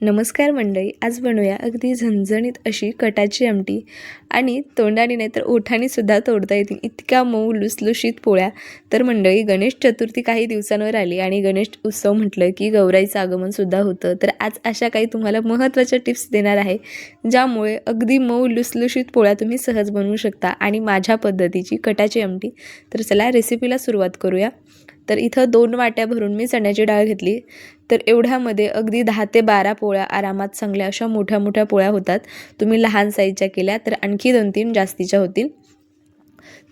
नमस्कार मंडळी आज बनवूया अगदी झणझणीत अशी कटाची आमटी आणि तोंडाने नाही तर ओठानेसुद्धा तोडता येतील. इतक्या मऊ लुसलुशीत पोळ्या. तर मंडळी गणेश चतुर्थी काही दिवसांवर आली आणि गणेश उत्सव म्हटलं की गौराईचं आगमनसुद्धा होतं. तर आज अशा काही तुम्हाला महत्त्वाच्या टिप्स देणार आहे ज्यामुळे अगदी मऊ लुसलुशीत पोळ्या तुम्ही सहज बनवू शकता आणि माझ्या पद्धतीची कटाची आमटी. तर चला रेसिपीला सुरुवात करूया. तर इथं दोन वाट्या भरून मी चण्याची डाळ घेतली. तर एवढ्यामध्ये अगदी दहा ते बारा पोळ्या आरामात चांगल्या अशा मोठ्या मोठ्या पोळ्या होतात. तुम्ही लहान साईजच्या केल्या तर आणखी दोन तीन जास्तीच्या होतील.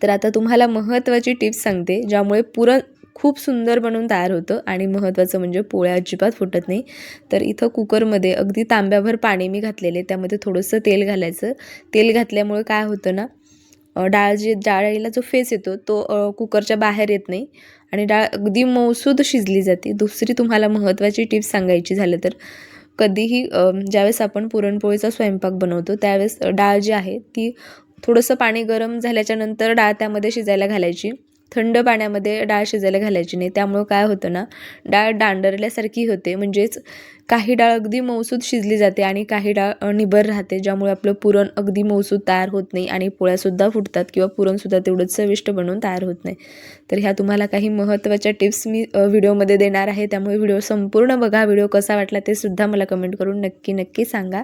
तर आता तुम्हाला महत्त्वाची टिप्स सांगते ज्यामुळे पुरण खूप सुंदर बनवून तयार होतं आणि महत्त्वाचं म्हणजे पोळ्या अजिबात फुटत नाही. तर इथं कुकरमध्ये अगदी तांब्याभर पाणी मी घातलेले त्यामध्ये थोडंसं तेल घालायचं. तेल घातल्यामुळे काय होतं ना डाळ जी डाळीला जो फेस येतो तो कुकरच्या बाहेर येत नाही. आणि डाळ अगदी मौसूद शिजली जाते. दुसरी तुम्हाला महत्त्वाची टिप्स सांगायची झालं तर कधीही ज्यावेळेस आपण पुरणपोळीचा स्वयंपाक बनवतो त्यावेळेस डाळ जी आहे ती थोडंसं पाणी गरम झाल्याच्यानंतर डाळ त्यामध्ये शिजायला घालायची. थंड पाण्यामध्ये डाळ शिजायला घालायची नाही. त्यामुळं काय होतं ना डाळ दांडरल्यासारखी होते. म्हणजेच काही डाळ अगदी मौसूद शिजली जाते आणि काही डाळ निबर राहते ज्यामुळे आपलं पुरण अगदी मौसूद तयार होत नाही आणि पोळ्यासुद्धा फुटतात किंवा पुरणसुद्धा तेवढंच चविष्ट बनवून तयार होत नाही. तर ह्या तुम्हाला काही महत्त्वाच्या टिप्स मी व्हिडिओमध्ये देणार आहे. त्यामुळे व्हिडिओ संपूर्ण बघा. व्हिडिओ कसा वाटला ते सुद्धा मला कमेंट करून नक्की नक्की सांगा.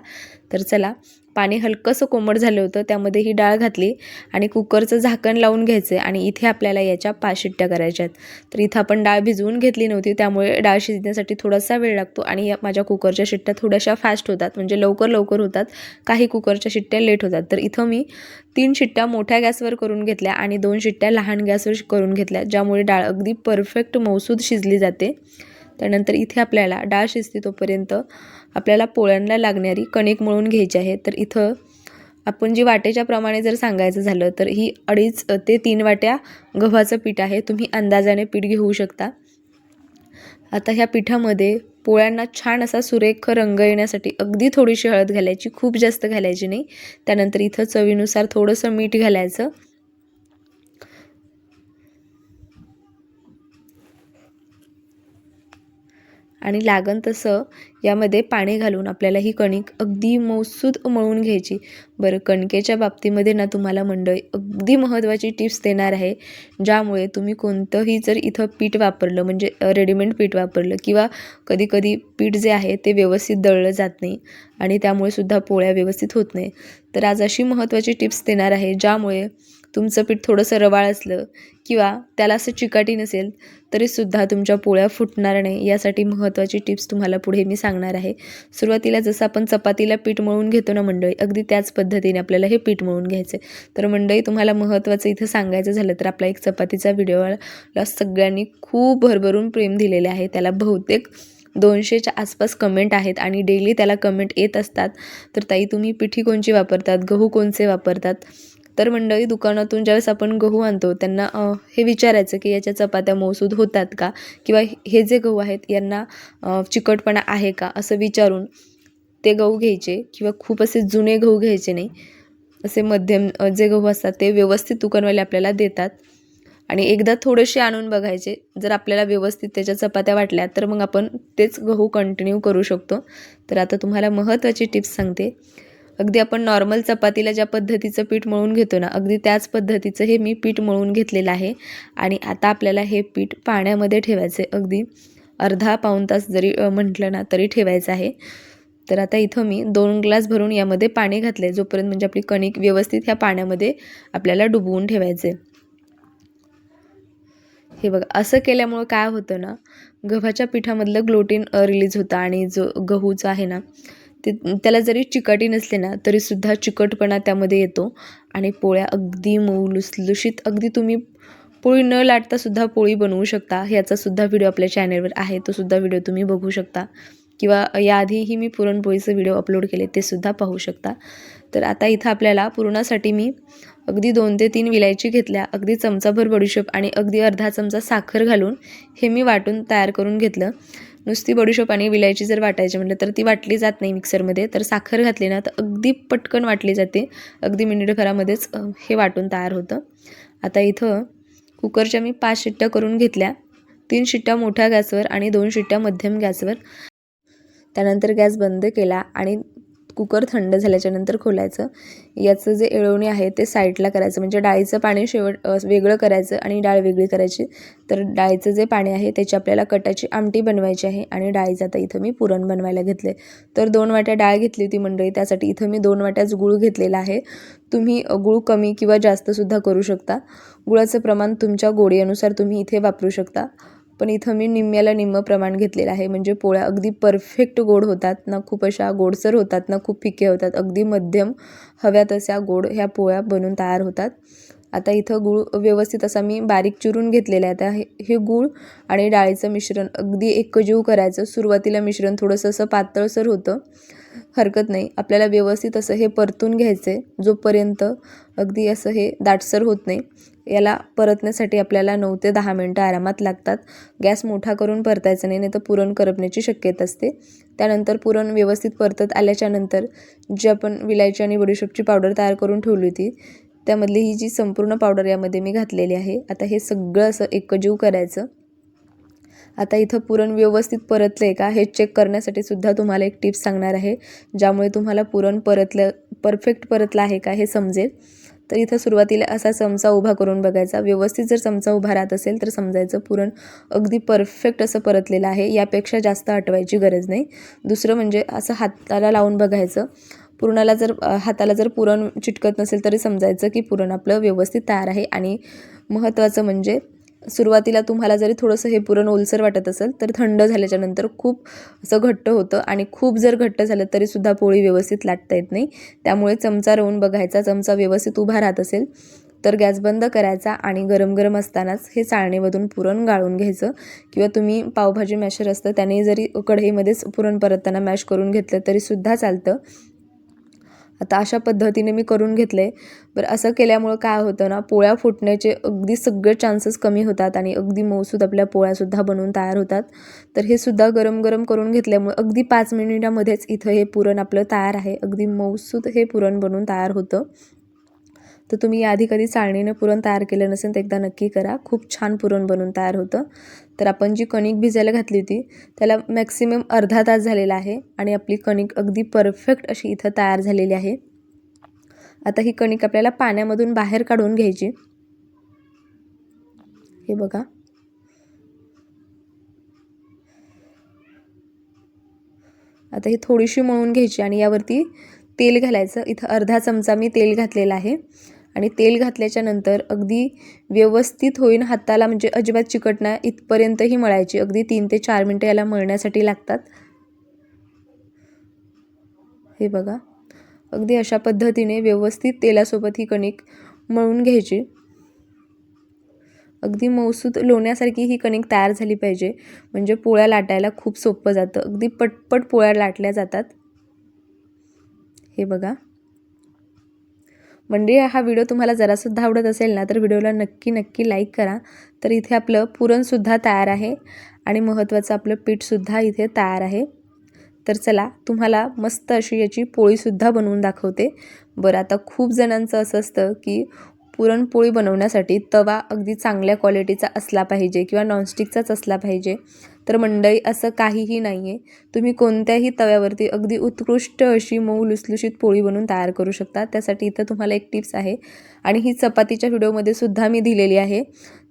तर चला पाणी हलकंसं कोमट झालं होतं त्यामध्ये ही डाळ घातली आणि कुकरचं झाकण लावून घ्यायचं आणि इथे आपल्याला याच्या पाच शिट्ट्या करायच्या आहेत तर इथं आपण डाळ भिजवून घेतली नव्हती त्यामुळे डाळ शिजण्यासाठी थोडासा वेळ लागतो आणि या माझ्या कुकरच्या शिट्ट्या थोड्याशा फास्ट होतात म्हणजे लवकर लवकर होतात काही कुकरच्या शिट्ट्या लेट होतात. तर इथं मी तीन शिट्ट्या मोठ्या गॅसवर करून घेतल्या आणि दोन शिट्ट्या लहान गॅसवर करून घेतल्या ज्यामुळे डाळ अगदी परफेक्ट मौसूद शिजली जाते. त्यानंतर इथे आपल्याला डाळ शिजते तोपर्यंत आपल्याला पोळ्यांना लागणारी कणिक मळून घ्यायची आहे. तर इथं आपण जी वाटेच्या प्रमाणे जर सांगायचं झालं तर ही अडीच ते तीन वाट्या गव्हाचं पीठ आहे. तुम्ही अंदाजाने पीठ घेऊ शकता. आता ह्या पिठामध्ये पोळ्यांना छान असा सुरेख रंग येण्यासाठी अगदी थोडीशी हळद घालायची खूप जास्त घालायची नाही. त्यानंतर इथं चवीनुसार थोडंसं मीठ घालायचं. आणि लागन तसं यामध्ये पाणी घालून आपल्याला ही कणिक अगदी मौसूद मळून घ्यायची. बरं कणकेच्या बाबतीमध्ये ना तुम्हाला मंडळी अगदी महत्त्वाची टिप्स देणार आहे ज्यामुळे तुम्ही कोणतंही जर इथं पीठ वापरलं म्हणजे रेडीमेड पीठ वापरलं किंवा कधीकधी पीठ जे आहे ते व्यवस्थित दळलं जात नाही आणि त्यामुळे सुद्धा पोळ्या व्यवस्थित होत नाही. तर आज अशी महत्त्वाची टिप्स देणार आहे ज्यामुळे तुमचं पीठ थोडंसं रवाळ असलं किंवा त्याला असं चिकाटी नसेल तरीसुद्धा तुमच्या पोळ्या फुटणार नाही यासाठी महत्त्वाची टिप्स तुम्हाला पुढे मी सांगणार आहे. सुरुवातीला जसं आपण चपातीला पीठ मळून घेतो ना मंडळी अगदी त्याच पद्धतीने आपल्याला हे पीठ मळून घ्यायचं आहे तर मंडळी तुम्हाला महत्त्वाचं इथं सांगायचं झालं तर आपला एक चपातीचा व्हिडिओला सगळ्यांनी खूप भरभरून प्रेम दिलेले आहे. त्याला बहुतेक दोनशेच्या आसपास कमेंट आहेत आणि डेली त्याला कमेंट येत असतात. तर ताई तुम्ही पिठी कोणची वापरतात? गहू कोणचे वापरतात? तर मंडळी दुकानातून ज्यावेळेस आपण गहू आणतो त्यांना हे विचारायचं की याच्या चपात्या मौसूद होतात का? किंवा हे जे गहू आहेत यांना चिकटपणा आहे का? असं विचारून ते गहू घ्यायचे किंवा खूप असे जुने गहू घ्यायचे नाही. असे मध्यम जे गहू असतात ते व्यवस्थित दुकानवाले आपल्याला देतात. आणि एकदा थोडेसे आणून बघायचे. जर आपल्याला व्यवस्थित त्याच्या चपात्या वाटल्या तर मग आपण तेच गहू कंटिन्यू करू शकतो. तर आता तुम्हाला महत्त्वाची टिप्स सांगते. अगदी आपण नॉर्मल चपातीला ज्या पद्धतीचं पीठ मळून घेतो ना अगदी त्याच पद्धतीचं हे मी पीठ मळून घेतलेलं आहे. आणि आता आपल्याला हे पीठ पाण्यामध्ये ठेवायचं आहे अगदी अर्धा पाऊण तास जरी म्हटलं ना तरी ठेवायचं आहे. तर आता इथं मी दोन ग्लास भरून यामध्ये पाणी घातले जोपर्यंत म्हणजे आपली कणिक व्यवस्थित ह्या पाण्यामध्ये आपल्याला डुबवून ठेवायचे हे बघा असं केल्यामुळं काय होतं ना गव्हाच्या पिठामधलं ग्लोटीन रिलीज होतं. आणि जो गहूचा आहे ना ते त्याला जरी चिकाटी नसले ना तरीसुद्धा चिकटपणा त्यामध्ये येतो. आणि पोळ्या अगदी मऊ लुसलुशीत अगदी तुम्ही पोळी न लाटतासुद्धा पोळी बनवू शकता. ह्याचासुद्धा व्हिडिओ आपल्या चॅनलवर आहे. तोसुद्धा व्हिडिओ तुम्ही बघू शकता. किंवा याआधीही मी पुरणपोळीचं व्हिडिओ अपलोड केले ते सुद्धा पाहू शकता. तर आता इथं आपल्याला पुरणासाठी मी अगदी दोन ते तीन विलायची घेतल्या. अगदी चमचाभर बडीशेप आणि अगदी अर्धा चमचा साखर घालून हे मी वाटून तयार करून घेतलं. नुसती बडीशोप आणि विलायची जर वाटायची म्हटलं तर ती वाटली जात नाही मिक्सरमध्ये. तर साखर घातली ना तर अगदी पटकन वाटली जाते. अगदी मिनिटभरामध्येच हे वाटून तयार होतं. आता इथं कुकरच्या मी पाच शिट्ट्या करून घेतल्या. तीन शिट्ट्या मोठ्या गॅसवर आणि दोन शिट्ट्या मध्यम गॅसवर. त्यानंतर गॅस बंद केला आणि कुकर थंड झाल्याच्यानंतर खोलायचं. याचं जे एळवणी आहे ते साईडला करायचं. म्हणजे डाळीचं पाणी शेवट वेगळं करायचं आणि डाळ वेगळी करायची. तर डाळीचं जे पाणी आहे त्याची आपल्याला कटाची आमटी बनवायची आहे आणि डाळीचं आता इथं मी पुरण बनवायला घेतले तर दोन वाट्या डाळ घेतली होती मंडळी. त्यासाठी इथं मी दोन वाट्याच गूळ घेतलेला आहे. तुम्ही गूळ कमी किंवा जास्तसुद्धा करू शकता. गुळाचं प्रमाण तुमच्या गोडीनुसार तुम्ही इथे वापरू शकता. पण इथं मी निम्म्याला निम्म प्रमाण घेतलेलं आहे. म्हणजे पोळ्या अगदी परफेक्ट गोड होतात. ना खूप अशा गोडसर होतात ना खूप फिके होतात. अगदी मध्यम हव्या तशा गोड ह्या पोळ्या बनून तयार होतात. आता इथं गूळ व्यवस्थित असा मी बारीक चिरून घेतलेला आहे. आता हे हे गूळ आणि डाळीचं मिश्रण अगदी एकजीव करायचं. सुरुवातीला मिश्रण थोडंसं असं पातळसर होतं. हरकत नाही. आपल्याला व्यवस्थित असं हे परतून घ्यायचं आहे जोपर्यंत अगदी असं हे दाटसर होत नाही. याला परतण्यासाठी आपल्याला नऊ ते दहा मिनटं आरामात लागतात. गॅस मोठा करून परतायचं नाही नाही तर पुरण करपण्याची शक्यता असते. त्यानंतर पुरण व्यवस्थित परतत आल्याच्यानंतर जी आपण विलायची आणि बडीशोपची पावडर तयार करून ठेवली होती त्यामधली ही जी संपूर्ण पावडर यामध्ये मी घातलेली आहे. आता हे सगळं असं एकजीव करायचं. आता इथं पुरण व्यवस्थित परतलं आहे का हे चेक करण्यासाठी सुद्धा तुम्हाला एक टिप्स सांगणार आहे ज्यामुळे तुम्हाला पुरण परतलं परफेक्ट परतलं आहे का हे समजेल. तर इथं सुरुवातीला असा चमचा उभा करून बघायचा. व्यवस्थित जर चमचा उभा राहत असेल तर समजायचं पुरण अगदी परफेक्ट असं परतलेलं आहे. यापेक्षा जास्त आटवायची गरज नाही. दुसरं म्हणजे असं हाताला लावून बघायचं. पुरणाला जर हाताला जर पुरण चिटकत नसेल तरी समजायचं की पुरण आपलं व्यवस्थित तयार आहे. आणि महत्त्वाचं म्हणजे सुरुवातीला तुम्हाला जरी थोडंसं हे पुरण ओलसर वाटत असेल तर थंड झाल्याच्यानंतर खूप असं घट्ट होतं आणि खूप जर घट्ट झालं तरीसुद्धा पोळी व्यवस्थित लाटता येत नाही. त्यामुळे चमचा रोवून बघायचा चमचा व्यवस्थित उभा राहत असेल तर गॅस बंद करायचा आणि गरम गरम असतानाच हे चाळणीमधून पुरण गाळून घ्यायचं. किंवा तुम्ही पावभाजी मॅशर असतं त्याने जरी कढईमध्येच पुरण परतताना मॅश करून घेतलं तरीसुद्धा चालतं. आता अशा पद्धतीने मी करून घेतलं आहे बरं असं केल्यामुळं काय होतं ना पोळ्या फुटण्याचे अगदी सगळे चान्सेस कमी होतात आणि अगदी मऊसूद आपल्या पोळ्यासुद्धा बनवून तयार होतात. तर हे सुद्धा गरम गरम करून घेतल्यामुळे अगदी पाच मिनिटामध्येच इथं हे पुरण आपलं तयार आहे. अगदी मऊसूद हे पुरण बनवून तयार होतं. तर तुम्ही याआधी कधी चाळणीने पुरण तयार केलं नसेल तर एकदा नक्की करा. खूप छान पुरण बनून तयार होतं. तर आपण जी कणिक भिजायला घातली होती त्याला मॅक्सिमम अर्धा तास झालेला आहे आणि आपली कणिक अगदी परफेक्ट अशी इथं तयार झालेली आहे. आता ही कणिक आपल्याला पाण्यामधून बाहेर काढून घ्यायची. हे बघा. आता ही थोडीशी मळून घ्यायची आणि यावरती तेल घालायचं. इथं अर्धा चमचा मी तेल घातलेला आहे. आणि तेल घातल्याच्या नंतर अगदी व्यवस्थित होईन हाताला म्हणजे अजिबात चिकटणार इथपर्यंतही मळायची. अगदी तीन ते चार मिनटं याला मळण्यासाठी लागतात. हे बघा. अगदी अशा पद्धतीने व्यवस्थित तेलासोबत ही कणिक मळून घ्यायची. अगदी मौसूद लोण्यासारखी ही कणिक तयार झाली पाहिजे. म्हणजे पोळ्या लाटायला खूप सोपं जातं. अगदी पटपट पोळ्या लाटल्या जातात. हे बघा. म्हणजे हा व्हिडिओ तुम्हाला जरासुद्धा आवडत असेल ना तर व्हिडिओला नक्की नक्की लाईक करा. तर इथे आपलं पुरणसुद्धा तयार आहे आणि महत्त्वाचं आपलं पीठसुद्धा इथे तयार आहे. तर चला तुम्हाला मस्त अशी याची पोळीसुद्धा बनवून दाखवते. बरं आता खूप जणांचं असं असतं की पुरणपोळी बनवण्यासाठी तवा अगदी चांगल्या क्वालिटीचा असला पाहिजे किंवा नॉनस्टिकचाच असला पाहिजे. तर मंडई असं काहीही नाही आहे तुम्ही कोणत्याही तव्यावरती अगदी उत्कृष्ट अशी मऊ लुसलुशीत पोळी बनवून तयार करू शकता. त्यासाठी इथं तुम्हाला एक टिप्स आहे. आणि ही चपातीच्या व्हिडिओमध्ये सुद्धा मी दिलेली आहे.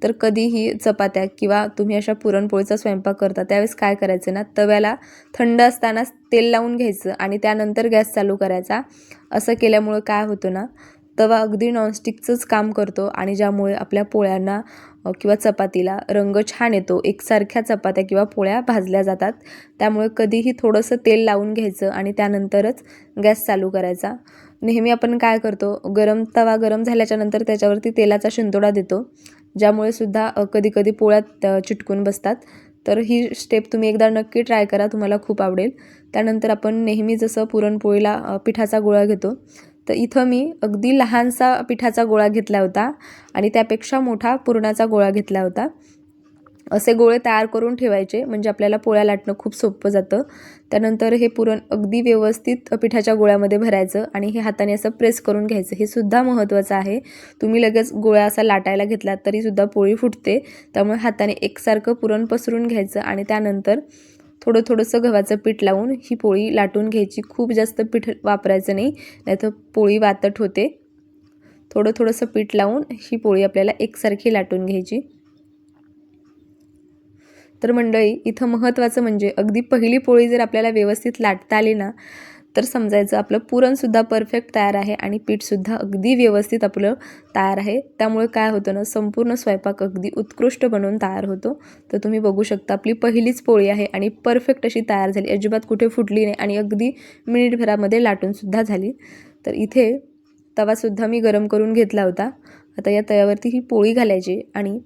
तर कधीही चपात्या किंवा तुम्ही अशा पुरणपोळीचा स्वयंपाक करता त्यावेळेस काय करायचं ना तव्याला थंड असतानाच तेल लावून घ्यायचं आणि त्यानंतर गॅस चालू करायचा. असं केल्यामुळं काय होतं ना तवा अगदी नॉनस्टिकचंच काम करतो आणि ज्यामुळे आपल्या पोळ्यांना किंवा चपातीला रंग छान येतो. एकसारख्या चपात्या किंवा पोळ्या भाजल्या जातात. त्यामुळे कधीही थोडंसं तेल लावून घ्यायचं आणि त्यानंतरच गॅस चालू करायचा. नेहमी आपण काय करतो गरम तवा गरम झाल्याच्यानंतर त्याच्यावरती तेलाचा शिंतोडा देतो. ज्यामुळे सुद्धा कधीकधी पोळ्यात चिटकून बसतात. तर ही स्टेप तुम्ही एकदा नक्की ट्राय करा तुम्हाला खूप आवडेल. त्यानंतर आपण नेहमी जसं पुरणपोळीला पिठाचा गोळा घेतो तर इथं मी अगदी लहानसा पिठाचा गोळा घेतला होता आणि त्यापेक्षा मोठा पुरणाचा गोळा घेतला होता. असे गोळे तयार करून ठेवायचे म्हणजे आपल्याला पोळ्या लाटणं खूप सोपं जातं. त्यानंतर हे पुरण अगदी व्यवस्थित पिठाच्या गोळ्यामध्ये भरायचं आणि हे हाताने असं प्रेस करून घ्यायचं. हे सुद्धा महत्त्वाचं आहे. तुम्ही लगेच गोळ्या असा लाटायला घेतलात तरीसुद्धा पोळी फुटते. त्यामुळे हाताने एकसारखं पुरण पसरून घ्यायचं आणि त्यानंतर थोडं थोडंसं गव्हाचं पीठ लावून ही पोळी लाटून घ्यायची. खूप जास्त पीठ वापरायचं नाही नाहीतर पोळी वातट होते. थोडं थोडंसं पीठ लावून ही पोळी आपल्याला एकसारखी लाटून घ्यायची. तर मंडळी इथं महत्त्वाचं म्हणजे अगदी पहिली पोळी जर आपल्याला व्यवस्थित लाटता आली ना तर समजायचं आपलं पुरणसुद्धा परफेक्ट तयार आहे आणि पीठसुद्धा अगदी व्यवस्थित आपलं तयार आहे. त्यामुळे काय होतं ना संपूर्ण स्वयंपाक अगदी उत्कृष्ट बनवून तयार होतो. तर तुम्ही बघू शकता आपली पहिलीच पोळी आहे आणि परफेक्ट अशी तयार झाली. अजिबात कुठे फुटली नाही आणि अगदी मिनिटभरामध्ये लाटूनसुद्धा झाली. तर इथे तवासुद्धा मी गरम करून घेतला होता. आता या तव्यावरती ही पोळी घालायची आणि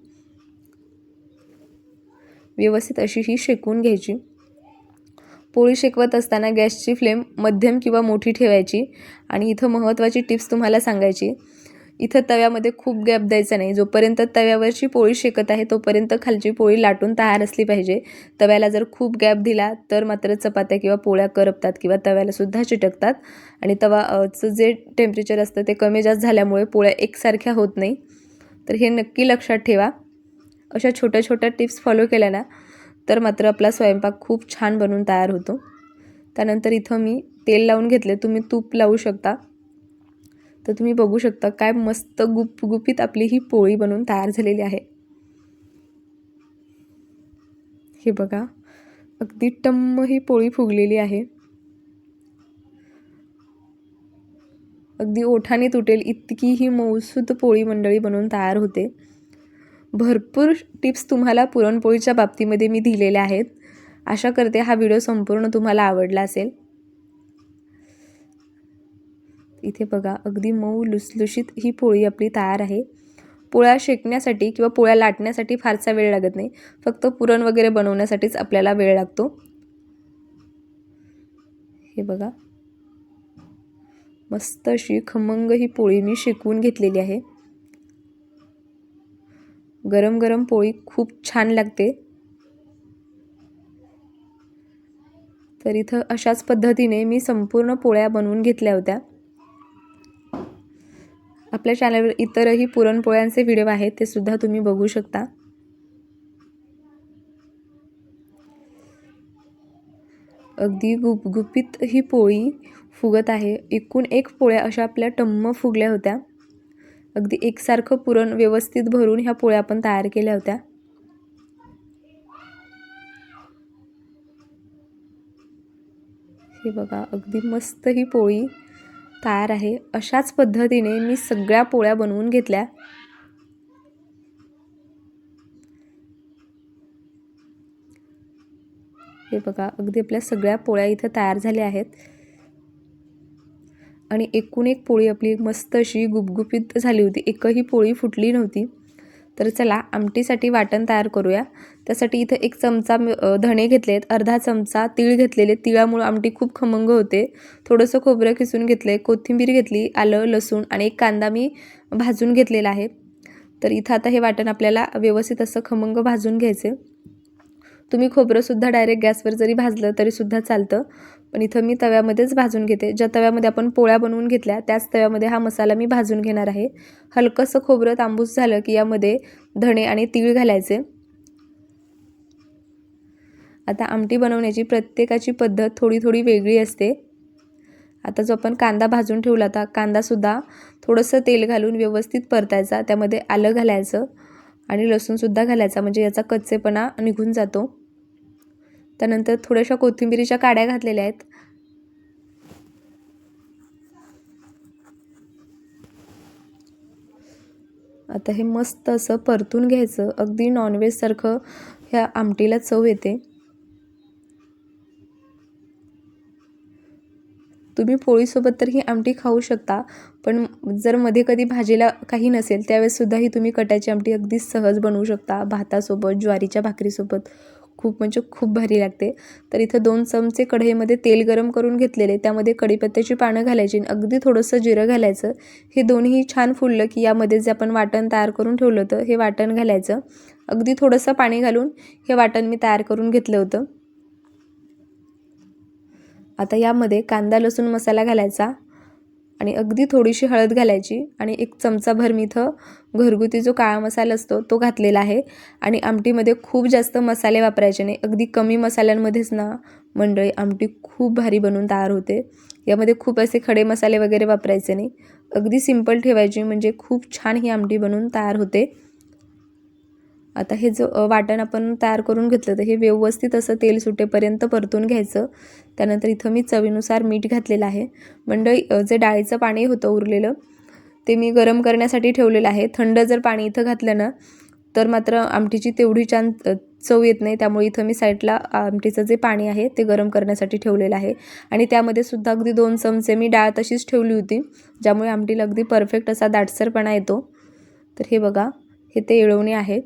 व्यवस्थित अशी ही शेकून घ्यायची. पोळी शेकवत असताना गॅसची फ्लेम मध्यम किंवा मोठी ठेवायची आणि इथं महत्त्वाची टिप्स तुम्हाला सांगायची. इथं तव्यामध्ये खूप गॅप द्यायचा नाही. जोपर्यंत तव्यावरची पोळी शेकत आहे तोपर्यंत खालची पोळी लाटून तयार असली पाहिजे. तव्याला जर खूप गॅप दिला तर मात्र चपात्या किंवा पोळ्या करपतात किंवा तव्यालासुद्धा चिटकतात. आणि तवाचं जे टेम्परेचर असतं ते कमी जास्त झाल्यामुळे पोळ्या एकसारख्या होत नाही. तर हे नक्की लक्षात ठेवा. अशा छोट्या छोट्या टिप्स फॉलो केल्या ना तर मात्र आपला स्वयंपाक खूप छान बनून तयार होतो. त्यानंतर इथं मी तेल लावून घेतले. तुम्ही तूप लावू शकता. तर तुम्ही बघू शकता काय मस्त गुपगुपीत आपली ही पोळी बनवून तयार झालेली आहे. हे बघा. अगदी टम्म ही पोळी फुगलेली आहे. अगदी ओठाने तुटेल इतकी ही मौसूद पोळी मंडळी बनवून तयार होते. भरपूर टिप्स तुम्हाला पुरणपोळीच्या बाबतीमध्ये मी दिलेल्या आहेत. आशा करते हा व्हिडिओ संपूर्ण तुम्हाला आवडला असेल. इथे बघा अगदी मऊ लुसलुशीत ही पोळी आपली तयार आहे. पोळ्या शेकण्यासाठी किंवा पोळ्या लाटण्यासाठी फारसा वेळ लागत नाही. फक्त पुरण वगैरे बनवण्यासाठीच आपल्याला वेळ लागतो. हे बघा. मस्त अशी खमंग ही पोळी मी शेकवून घेतलेली आहे. गरम गरम पोळी खूप छान लागते. तर इथं अशाच पद्धतीने मी संपूर्ण पोळ्या बनवून घेतल्या होत्या. आपल्या चॅनलवर इतरही पुरणपोळ्यांचे व्हिडिओ आहेत ते सुद्धा तुम्ही बघू शकता. अगदी गुपगुपीत ही पोळी फुगत आहे. एकूण एक पोळ्या अशा आपल्या टम्म फुगल्या होत्या. अगदी एकसारखं पुरण व्यवस्थित भरून ह्या पोळ्या आपण तयार केल्या होत्या. हे बघा अगदी मस्त ही पोळी तयार आहे. अशाच पद्धतीने मी सगळ्या पोळ्या बनवून घेतल्या. हे बघा अगदी आपल्या सगळ्या पोळ्या इथं तयार झाल्या आहेत. आणि एकूण एक पोळी आपली मस्त अशी गुपगुपीत झाली होती. एकही पोळी फुटली नव्हती. तर चला आमटीसाठी वाटण तयार करूया. त्यासाठी इथं एक चमचा धणे घेतले आहेत अर्धा चमचा तीळ घेतलेले. तिळामुळं आमटी खूप खमंग होते. थोडंसं खोबरं किसून घेतलं आहे कोथिंबीर घेतली आलं लसूण आणि एक कांदा मी भाजून घेतलेला आहे. तर इथं आता हे वाटण आपल्याला व्यवस्थित असं खमंग भाजून घ्यायचे तुम्ही खोबरंसुद्धा डायरेक्ट गॅसवर जरी भाजलं तरीसुद्धा चालतं. पण इथं मी तव्यामध्येच भाजून घेते. ज्या तव्यामध्ये आपण पोळ्या बनवून घेतल्या त्याच तव्यामध्ये हा मसाला मी भाजून घेणार आहे. हलकंसं खोबरं तांबूस झालं की यामध्ये धणे आणि तीळ घालायचे. आता आमटी बनवण्याची प्रत्येकाची पद्धत थोडी थोडी वेगळी असते. आता जो आपण कांदा भाजून ठेवला होता कांदासुद्धा थोडंसं तेल घालून व्यवस्थित परतायचा. त्यामध्ये आलं घालायचं. आणि लसूणसुद्धा घालायचा. म्हणजे याचा कच्चेपणा निघून जातो. त्यानंतर थोड्याशा कोथिंबिरीच्या काड्या घातलेल्या आहेत. आता हे मस्त असं परतून घ्यायचं. अगदी नॉनव्हेजसारखं ह्या आमटीला चव येते. तुम्ही पोळीसोबत तर ही आमटी खाऊ शकता पण जर मध्ये कधी भाजीला काही नसेल त्यावेळेससुद्धा ही तुम्ही कटाची आमटी अगदी सहज बनवू शकता भातासोबत ज्वारीच्या भाकरीसोबत. खूप म्हणजे खूप भारी लागते. तर इथं दोन चमचे कढईमध्ये तेल गरम करून घेतलेले त्यामध्ये कढीपत्त्याची पानं घालायची आणि अगदी थोडंसं जिरं घालायचं. हे दोन्ही छान फुललं की यामध्ये जे आपण वाटण तयार करून ठेवलं होतं हे वाटण घालायचं. अगदी थोडंसं पाणी घालून हे वाटण मी तयार करून घेतलं होतं. आता यामध्ये कांदा लसूण मसाला घालायचा आणि अगदी थोडीशी हळद घालायची आणि एक चमचाभर मी इथं घरगुती जो काळा मसाला असतो तो घातलेला आहे. आणि आमटीमध्ये खूप जास्त मसाले वापरायचे नाही. अगदी कमी मसाल्यांमध्येच ना मंडळी आमटी खूप भारी बनून तयार होते. यामध्ये खूप असे खडे मसाले वगैरे वापरायचे नाही. अगदी सिंपल ठेवायची म्हणजे खूप छान ही आमटी बनून तयार होते. आता हे जो वाटण आपण तयार करून घेतलं तर हे व्यवस्थित असं तेल सुटेपर्यंत परतून घ्यायचं. त्यानंतर इथं मी चवीनुसार मीठ घातलेलं आहे. मंडळी जे डाळीचं पाणी होतं उरलेलं ते मी गरम करण्यासाठी ठेवलेलं आहे. थंड जर पाणी इथं घातलं ना तर मात्र आमटीची तेवढी छान चव येत नाही. त्यामुळे इथं मी साईडला आमटीचं जे पाणी आहे ते गरम करण्यासाठी ठेवलेलं आहे. आणि त्यामध्ये सुद्धा अगदी दोन चमचे मी डाळ तशीच ठेवली होती ज्यामुळे आमटीला अगदी परफेक्ट असा दाटसरपणा येतो. तर हे बघा हे ते येळवणी आहे.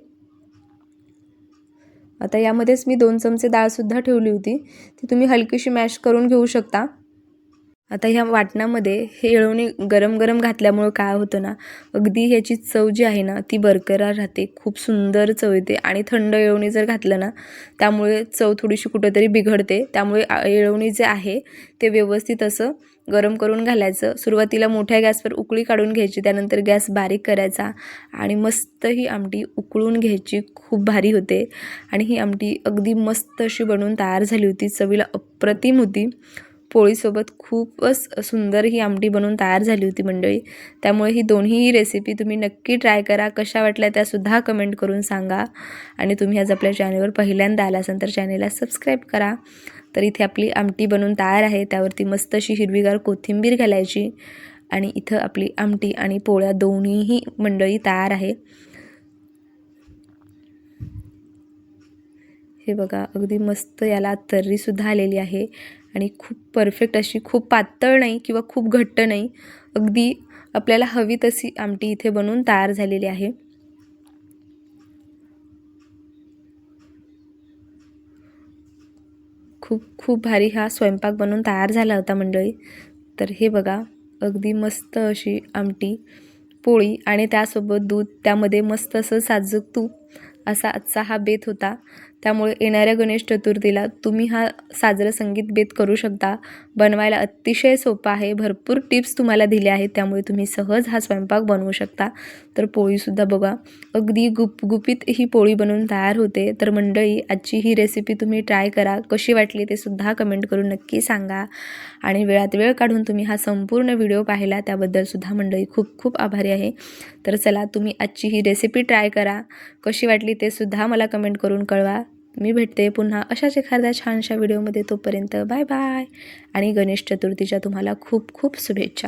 आता यामध्येच मी दोन चमचे डाळसुद्धा ठेवली होती. ती तुम्ही हलकीशी मॅश करून घेऊ शकता. आता ह्या वाटणामध्ये हे येळवणी गरम गरम घातल्यामुळं काय होतं ना अगदी ह्याची चव जी आहे ना ती बरकरार राहते खूप सुंदर चव येते आणि थंड येळवणी जर घातलं ना त्यामुळे चव थोडीशी कुठंतरी बिघडते. त्यामुळे येळवणी जे आहे ते व्यवस्थित असं गरम करून घालायचं. सुरुवातीला मोठ्या गॅसवर उकळी काढून घ्यायची त्यानंतर गॅस बारीक करायचा आणि मस्त ही आमटी उकळून घ्यायची. खूप भारी होते. आणि ही आमटी अगदी मस्त अशी बनवून तयार झाली होती. चवीला अप्रतिम होती. पोळीसोबत खूपच सुंदर ही आमटी बनवून तयार झाली होती मंडळी. त्यामुळे ही दोन्ही रेसिपी तुम्ही नक्की ट्राय करा. कशा वाटल्या त्यासुद्धा कमेंट करून सांगा. आणि तुम्ही आज आपल्या चॅनलवर पहिल्यांदा आला असाल तर चॅनलला सबस्क्राईब करा. तर इथे आपली आमटी बनवून तयार आहे. त्यावरती मस्त अशी हिरवीगार कोथिंबीर घालायची आणि इथं आपली आमटी आणि पोळ्या दोन्हीही मंडळी तयार आहे. हे बघा अगदी मस्त याला तर्रीसुद्धा आलेली आहे आणि खूप परफेक्ट अशी खूप पातळ नाही किंवा खूप घट्ट नाही अगदी आपल्याला हवी तशी आमटी इथे बनवून तयार झालेली आहे. खूप खूप भारी हा स्वयंपाक बनवून तयार झाला होता मंडळी. तर हे बघा अगदी मस्त अशी आमटी पोळी आणि त्यासोबत दूध त्यामध्ये मस्त असं साजूक तूप असा आजचा हा बेत होता. त्यामुळे येणाऱ्या गणेश चतुर्थीला तुम्ही हा साजरं संगीत बेत करू शकता. बनवायला अतिशय सोपा आहे. भरपूर टिप्स तुम्हाला दिल्या आहेत. त्यामुळे तुम्ही सहज हा स्वयंपाक बनवू शकता. तर पोळीसुद्धा बघा. अगदी गुपगुपीत ही पोळी बनवून तयार होते. तर मंडळी आजची ही रेसिपी तुम्ही ट्राय करा. कशी वाटली ते सुद्धा कमेंट करून नक्की सांगा. आणि वेळात वेळ काढून तुम्ही हा संपूर्ण व्हिडिओ पाहिला त्याबद्दल सुद्धा मंडळी खूप खूप आभारी आहे. तर चला तुम्ही आजची ही रेसिपी ट्राय करा. कशी वाटली ते सुद्धा मला कमेंट करून कळवा. मी भेटते पुन्हा अशाच एखाद्या छानशा व्हिडिओमध्ये तोपर्यंत बाय बाय. आणि गणेश चतुर्थीच्या तुम्हाला खूप खूप शुभेच्छा.